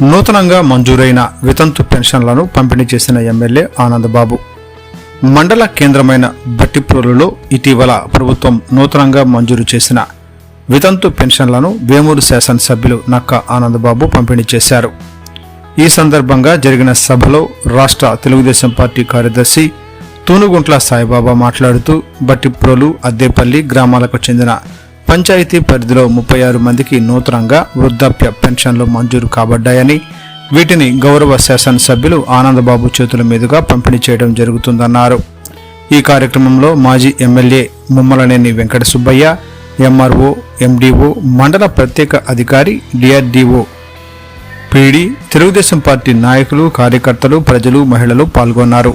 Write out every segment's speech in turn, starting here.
నూతనంగా మంజూరైన వితంతు పెన్షన్లను పంపిణీ చేసిన ఎమ్మెల్యే ఆనందబాబు. మండల కేంద్రమైన బట్టిప్రోలులో ఇటీవల ప్రభుత్వం నూతనంగా మంజూరు చేసిన వితంతు పెన్షన్లను వేమూరు శాసనసభ్యులు నక్క ఆనందబాబు పంపిణీ చేశారు. ఈ సందర్భంగా జరిగిన సభలో రాష్ట్ర తెలుగుదేశం పార్టీ కార్యదర్శి తూనుగుంట్ల సాయిబాబా మాట్లాడుతూ బట్టిప్రోలు అద్దేపల్లి గ్రామాలకు చెందిన పంచాయతీ పరిధిలో ముప్పై ఆరు మందికి నూతనంగా వృద్ధాప్య పెన్షన్లు మంజూరు కాబడ్డాయని వీటిని గౌరవ శాసనసభ్యులు ఆనందబాబు చేతుల మీదుగా పంపిణీ చేయడం జరుగుతుందన్నారు. ఈ కార్యక్రమంలో మాజీ MLA Mummalaneni Venkata Subbaiah MRO MDO మండల ప్రత్యేక అధికారి డిఆర్డిఓ పీడి తెలుగుదేశం పార్టీ నాయకులు కార్యకర్తలు ప్రజలు మహిళలు పాల్గొన్నారు.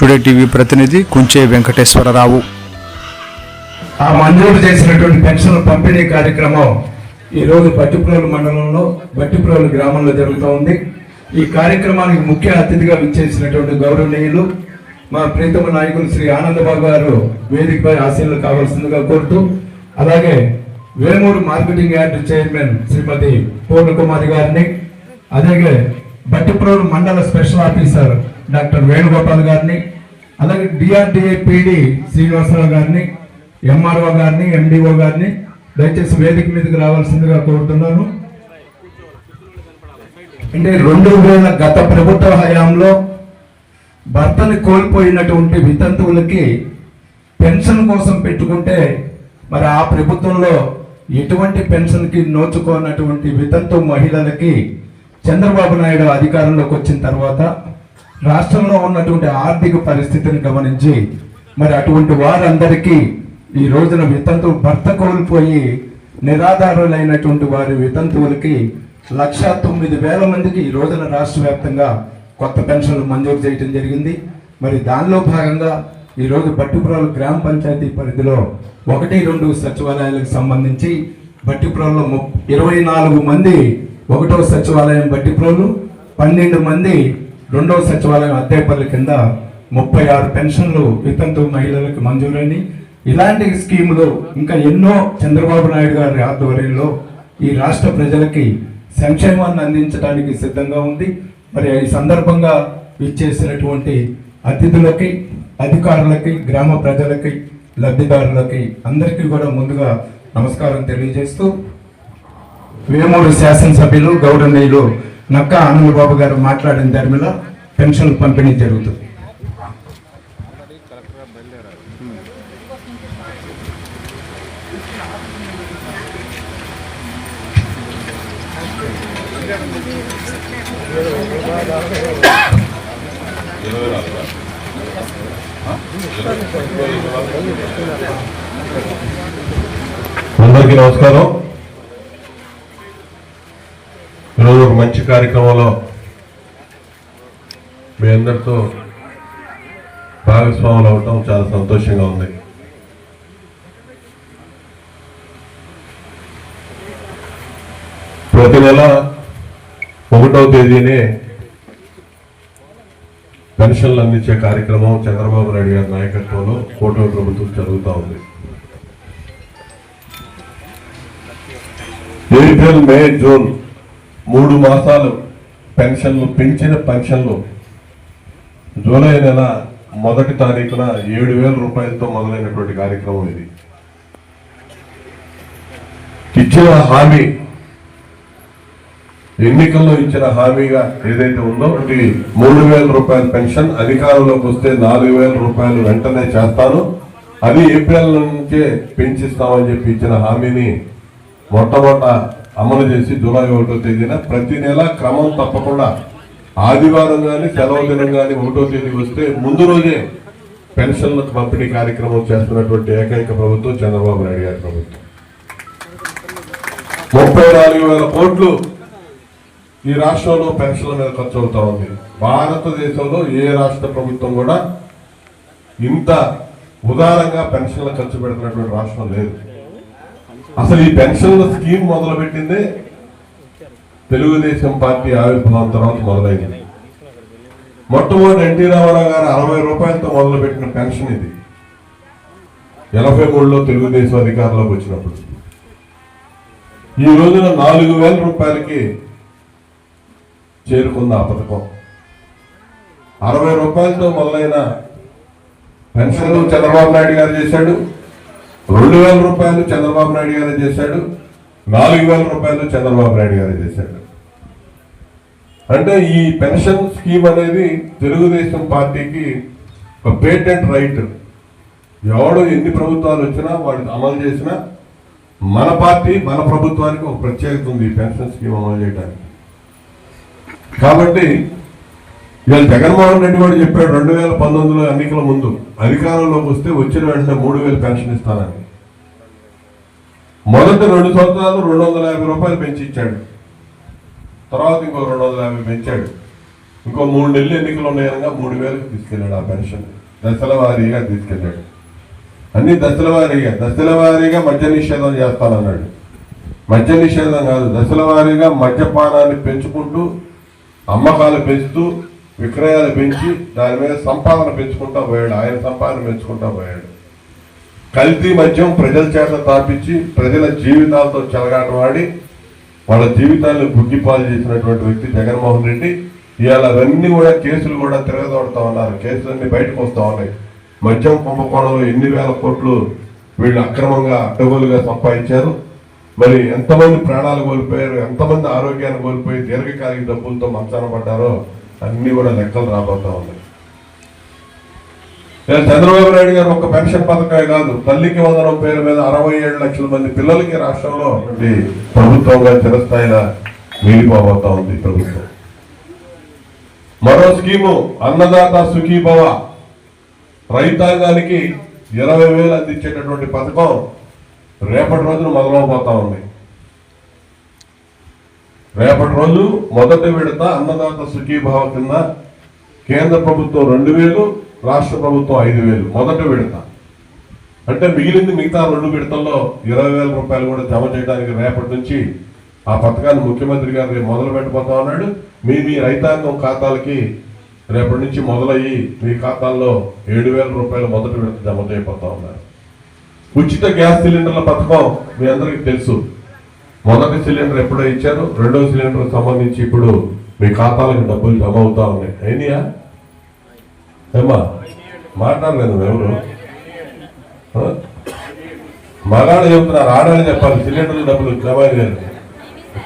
టుడే టీవీ ప్రతినిధి కుంచే వెంకటేశ్వరరావు. ఆ మంజూరు చేసినటువంటి పెన్షన్ పంపిణీ కార్యక్రమం ఈరోజు రోజు మండలంలో బట్టిప్రోలు గ్రామంలో జరుగుతూ ఉంది. ఈ కార్యక్రమానికి ముఖ్య అతిథిగా విచ్చేసినటువంటి గౌరవనీయులు మా ప్రీతమ నాయకులు శ్రీ ఆనందబాబు గారు వేదికపై ఆశీర్లు కావాల్సిందిగా కోరుతూ అలాగే Vemuru marketing yard chairman Srimati Purnakumari గారిని అలాగే బట్టిప్రోలు మండల స్పెషల్ ఆఫీసర్ డాక్టర్ వేణుగోపాల్ గారిని అలాగే డిఆర్డిఏ పీడి శ్రీనివాసరావు గారిని ఎంఆర్ఓ గారిని ఎండిఓ గారిని దయచేసి వేదిక మీదకి రావాల్సిందిగా కోరుతున్నాను. అంటే రెండు వేల గత ప్రభుత్వ హయాంలో భర్తని కోల్పోయినటువంటి వితంతువులకి పెన్షన్ కోసం పెట్టుకుంటే మరి ఆ ప్రభుత్వంలో ఎటువంటి పెన్షన్కి నోచుకోనటువంటి వితంతు మహిళలకి చంద్రబాబు నాయుడు అధికారంలోకి వచ్చిన తర్వాత రాష్ట్రంలో ఉన్నటువంటి ఆర్థిక పరిస్థితిని గమనించి మరి అటువంటి వారందరికీ ఈ రోజున వితంతు భర్త కోల్పోయి నిరాధారులైనటువంటి వారి వితంతువులకి లక్ష తొమ్మిది వేల మందికి ఈ రోజున రాష్ట్ర వ్యాప్తంగా కొత్త పెన్షన్లు మంజూరు చేయడం జరిగింది. మరి దానిలో భాగంగా ఈరోజు బట్టిపురాలు గ్రామ పంచాయతీ పరిధిలో ఒకటి రెండు సచివాలయాలకు సంబంధించి బట్టిపురంలో ము- ఇరవై నాలుగు మంది ఒకటో సచివాలయం బట్టిపురోలు పన్నెండు మంది రెండవ సచివాలయం అద్దెపల్లి కింద ముప్పై ఆరు పెన్షన్లు వితంతు మహిళలకు మంజూరని ఇలాంటి స్కీములు ఇంకా ఎన్నో చంద్రబాబు నాయుడు గారి ఆధ్వర్యంలో ఈ రాష్ట్ర ప్రజలకి సంక్షేమాన్ని అందించడానికి సిద్ధంగా ఉంది. మరి ఈ సందర్భంగా ఇచ్చేసినటువంటి అతిథులకి అధికారులకి గ్రామ ప్రజలకి లబ్ధిదారులకి అందరికీ కూడా ముందుగా నమస్కారం తెలియజేస్తూ వేమూరు శాసనసభ్యులు గౌరవనీయులు నక్క ఆనందబాబు గారు మాట్లాడిన ధర్మిలో పెన్షన్ పంపిణీ జరుగుతుంది. అందరికీ నమస్కారం. ఈరోజు ఒక మంచి కార్యక్రమంలో మీ అందరితో భాగస్వాములు అవటం చాలా సంతోషంగా ఉంది. ప్రతి నెల ఒకటవ తేదీనే పెన్షన్లు అందించే కార్యక్రమం చంద్రబాబు నాయుడు గారి నాయకత్వంలో కూటమి ప్రభుత్వం జరుగుతూ ఉంది. ఏప్రిల్ మే జూన్ మూడు మాసాలు పెన్షన్లు పెంచిన పెన్షన్లు. జూలై నెల మొదటి తారీఖున ఏడు వేల రూపాయలతో మొదలైనటువంటి కార్యక్రమం ఇది. ఇచ్చిన హామీ ఎన్నికల్లో ఇచ్చిన హామీగా ఏదైతే ఉందో ఒకటి మూడు వేల రూపాయల పెన్షన్ అధికారంలోకి వస్తే నాలుగు వేల రూపాయలు వెంటనే చేస్తాను. అది ఏప్రిల్ నుంచే పెంచిస్తామని చెప్పి ఇచ్చిన హామీని మొట్టమొదట అమలు చేసి జూలై ఒకటో తేదీన ప్రతి నెల క్రమం తప్పకుండా ఆదివారం కానీ సెలవు దినం కానీ ఒకటో తేదీ వస్తే ముందు రోజే పెన్షన్ల పంపిణీ కార్యక్రమం చేస్తున్నటువంటి ఏకైక ప్రభుత్వం చంద్రబాబు నాయుడు గారి ప్రభుత్వం. ముప్పై నాలుగు వేల కోట్లు ఈ రాష్ట్రంలో పెన్షన్ల మీద ఖర్చు అవుతా ఉంది భారతదేశంలో ఏ రాష్ట్ర ప్రభుత్వం కూడా ఇంత ఉదారంగా పెన్షన్ల ఖర్చు పెడుతున్నటువంటి రాష్ట్రం లేదు. అసలు ఈ పెన్షన్ల స్కీమ్ మొదలుపెట్టిందే తెలుగుదేశం పార్టీ ఆవిర్భావం తర్వాత మొదలైంది. మొట్టమొదటి ఎన్టీ రామారావు గారు అరవై రూపాయలతో మొదలుపెట్టిన పెన్షన్ ఇది. ఎనభై మూడులో తెలుగుదేశం అధికారంలోకి వచ్చినప్పుడు. ఈ రోజున నాలుగు వేల రూపాయలకి చేరుకుంది ఆ పథకం? అరవై రూపాయలతో మొదలైన పెన్షన్లు చంద్రబాబు నాయుడు గారు చేశాడు రెండు వేల రూపాయలు చంద్రబాబు నాయుడు గారు చేశాడు నాలుగు వేల రూపాయలు చంద్రబాబు నాయుడు గారు చేశాడు. అంటే ఈ పెన్షన్ స్కీమ్ అనేది తెలుగుదేశం పార్టీకి ఒక పేటెంట్ రైట్. ఎవడు ఎన్ని ప్రభుత్వాలు వచ్చినా వాడు అమలు చేసినా మన పార్టీ మన ప్రభుత్వానికి ఒక ప్రత్యేకత ఉంది ఈ పెన్షన్ స్కీమ్ అమలు చేయడానికి కాబట్టి ఇవాళ జగన్మోహన్ రెడ్డి కూడా చెప్పాడు రెండు వేల పంతొమ్మిదిలో ఎన్నికల ముందు అధికారంలోకి వస్తే వచ్చిన వెంటనే మూడు వేలు పెన్షన్ ఇస్తానని. మొదటి రెండు సంవత్సరాలు రెండు వందల యాభై రూపాయలు పెంచి ఇచ్చాడు. తర్వాత ఇంకో రెండు వందల యాభై పెంచాడు. ఇంకో మూడు నెలలు ఎన్నికలు ఉన్నాయనగా మూడు వేలకు తీసుకెళ్ళాడు ఆ పెన్షన్. దశల వారీగా తీసుకెళ్ళాడు. అన్ని దశల వారీగా దశల వారీగా మద్య నిషేధం చేస్తానన్నాడు. మద్య నిషేధం కాదు దశల వారీగా మద్యపానాన్ని పెంచుకుంటూ అమ్మకాలు పెంచుతూ విక్రయాలు పెంచి దాని మీద సంపాదన పెంచుకుంటా పోయాడు. ఆయన సంపాదన పెంచుకుంటా పోయాడు. కల్తీ మద్యం ప్రజల చేత తాపించి ప్రజల జీవితాలతో చెలగాటమాడి వాళ్ళ జీవితాలను బుగ్గిపాలు చేసినటువంటి వ్యక్తి జగన్మోహన్ రెడ్డి. ఇవాళ అవన్నీ కూడా కేసులు కూడా తిరగదోడుతా ఉన్నారు. కేసులన్నీ బయటకు వస్తూ ఉన్నాయి. మద్యం కుంభకోణంలో ఎన్ని వేల కోట్లు వీళ్ళు అక్రమంగా అడ్డగోలుగా సంపాదించారు. మరి ఎంతమంది ప్రాణాలు కోల్పోయారు ఎంతమంది ఆరోగ్యాన్ని కోల్పోయి దీర్ఘకాలిక డబ్బులతో మంచాన పడ్డారో అన్ని కూడా లెక్కలు రాబోతా ఉన్నాయి చంద్రబాబు నాయుడు గారు ఒక పెన్షన్ పథకమే కాదు తల్లికి వందనం పేరు మీద అరవై ఏడు లక్షల మంది పిల్లలకి రాష్ట్రంలో ప్రభుత్వంగా చిరస్థాయిలో మిగిలిపోబోతా ఉంది ప్రభుత్వం. మరో స్కీము అన్నదాత సుఖీభవ. రైతాంగానికి ఇరవై వేలు అందించేటటువంటి పథకం రేపటి రోజున మొదలవబోతా ఉంది రేపటి రోజు మొదటి విడత అన్నదాత సుఖీభావ కింద కేంద్ర ప్రభుత్వం రెండు వేలు రాష్ట్ర ప్రభుత్వం ఐదు వేలు మొదటి విడత. అంటే మిగిలింది మిగతా రెండు విడతల్లో ఇరవై వేల రూపాయలు కూడా జమ చేయడానికి రేపటి నుంచి ఆ పథకాన్ని ముఖ్యమంత్రి గారు రేపు మొదలు పెట్టబోతా ఉన్నాడు. మీ మీ రైతాంగం ఖాతాలకి రేపటి నుంచి మొదలయ్యి మీ ఖాతాల్లో ఏడు వేల రూపాయలు మొదటి విడత జమ చేయబోతా ఉన్నారు. ఉచిత గ్యాస్ సిలిండర్ల పథకం మీ అందరికీ తెలుసు. మొదటి సిలిండర్ ఎప్పుడో ఇచ్చారు రెండో సిలిండర్ సంబంధించి ఇప్పుడు మీ ఖాతాలకు డబ్బులు జమ అవుతా ఉన్నాయి. అయినాయా? ఏమ్మా? మాట్లాడలేదు ఎవరు? ఆ? మగాళ్ళు చెప్తున్నారు ఆడాలి చెప్పాలి. సిలిండర్ల డబ్బులు జమ అయ్యారు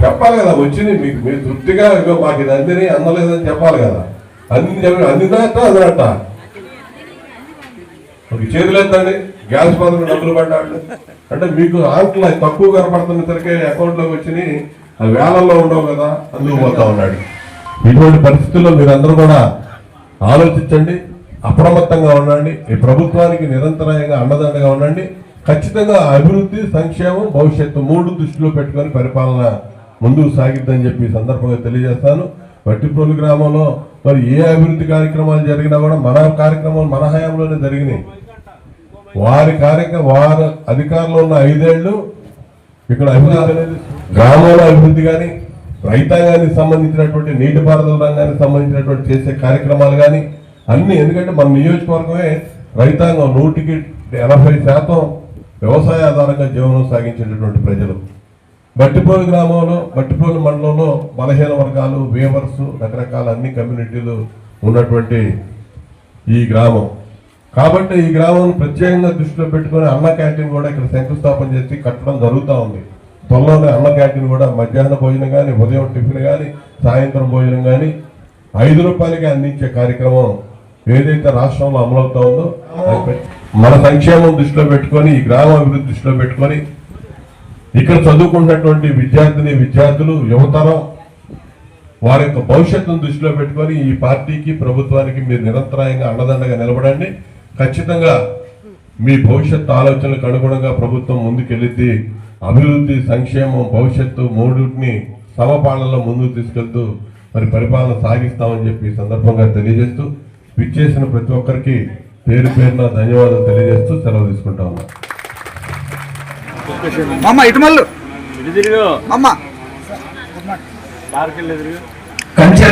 చెప్పాలి కదా వచ్చింది మీకు. మీరు తృప్తిగా ఇగో మాకు ఇది అందిని అందలేదని చెప్పాలి కదా. అందింది చెప్పి అందిందట అదనట ఒక చేతులు ఎత్తండి. గ్యాస్ పథకం డబ్బులు పడ్డాడు. అంటే మీకు ఆంకులు తక్కువ కనపడుతున్న సరికే అకౌంట్లోకి వచ్చినాయి అవి వేలల్లో ఉండవు కదా అందుకు పోతా ఉన్నాడు. ఇటువంటి పరిస్థితుల్లో మీరందరూ కూడా ఆలోచించండి అప్రమత్తంగా ఉండండి ఈ ప్రభుత్వానికి నిరంతరాయంగా అండదండగా ఉండండి. ఖచ్చితంగా అభివృద్ధి సంక్షేమం భవిష్యత్తు మూడు దృష్టిలో పెట్టుకొని పరిపాలన ముందుకు సాగిద్దని చెప్పి సందర్భంగా తెలియజేస్తాను. వట్టిప్రోలు గ్రామంలో మరి ఏ అభివృద్ధి కార్యక్రమాలు జరిగినా కూడా మన కార్యక్రమాలు మన హయాంలోనే జరిగినాయి. వారి కార్యక్రమం వారి అధికారంలో ఉన్న ఐదేళ్ళు ఇక్కడ అభివృద్ధి అనేది గ్రామంలో అభివృద్ధి కానీ రైతాంగానికి సంబంధించినటువంటి నీటిపారుదల రంగానికి సంబంధించినటువంటి చేసే కార్యక్రమాలు కానీ అన్ని. ఎందుకంటే మన నియోజకవర్గమే రైతాంగం నూటికి ఎనభై శాతం వ్యవసాయ ఆధారంగా జీవనం సాగించేటటువంటి ప్రజలు. బట్టిపోలు గ్రామంలో బట్టిపోలు మండలంలో బలహీన వర్గాలు వేవర్స్ రకరకాల అన్ని కమ్యూనిటీలు ఉన్నటువంటి ఈ గ్రామం. కాబట్టి ఈ గ్రామం ప్రత్యేకంగా దృష్టిలో పెట్టుకొని అన్న క్యాంటీన్ కూడా ఇక్కడ శంకుస్థాపన చేసి కట్టడం జరుగుతూ ఉంది. త్వరలోనే అన్న క్యాంటీన్ కూడా మధ్యాహ్న భోజనం కానీ ఉదయం టిఫిన్ కానీ సాయంత్రం భోజనం కానీ ఐదు రూపాయలకి అందించే కార్యక్రమం ఏదైతే రాష్ట్రంలో అమలవుతా ఉందో మన సంక్షేమం దృష్టిలో పెట్టుకొని ఈ గ్రామ అభివృద్ధి దృష్టిలో పెట్టుకొని ఇక్కడ చదువుకున్నటువంటి విద్యార్థిని విద్యార్థులు యువతరం వారి యొక్క భవిష్యత్తును దృష్టిలో పెట్టుకొని ఈ పార్టీకి ప్రభుత్వానికి మీరు నిరంతరాయంగా అండదండగా నిలబడండి. ఖచ్చితంగా మీ భవిష్యత్తు ఆలోచనలకు అనుగుణంగా ప్రభుత్వం ముందుకెళ్ళిద్ది. అభివృద్ధి సంక్షేమం భవిష్యత్తు మూడుని సమపాలనలో ముందుకు తీసుకెళ్తూ మరి పరిపాలన సాగిస్తామని చెప్పి ఈ సందర్భంగా తెలియజేస్తూ విచ్చేసిన ప్రతి ఒక్కరికి పేరు పేరున ధన్యవాదాలు తెలియజేస్తూ సెలవు తీసుకుంటా తిరుగు. కంచె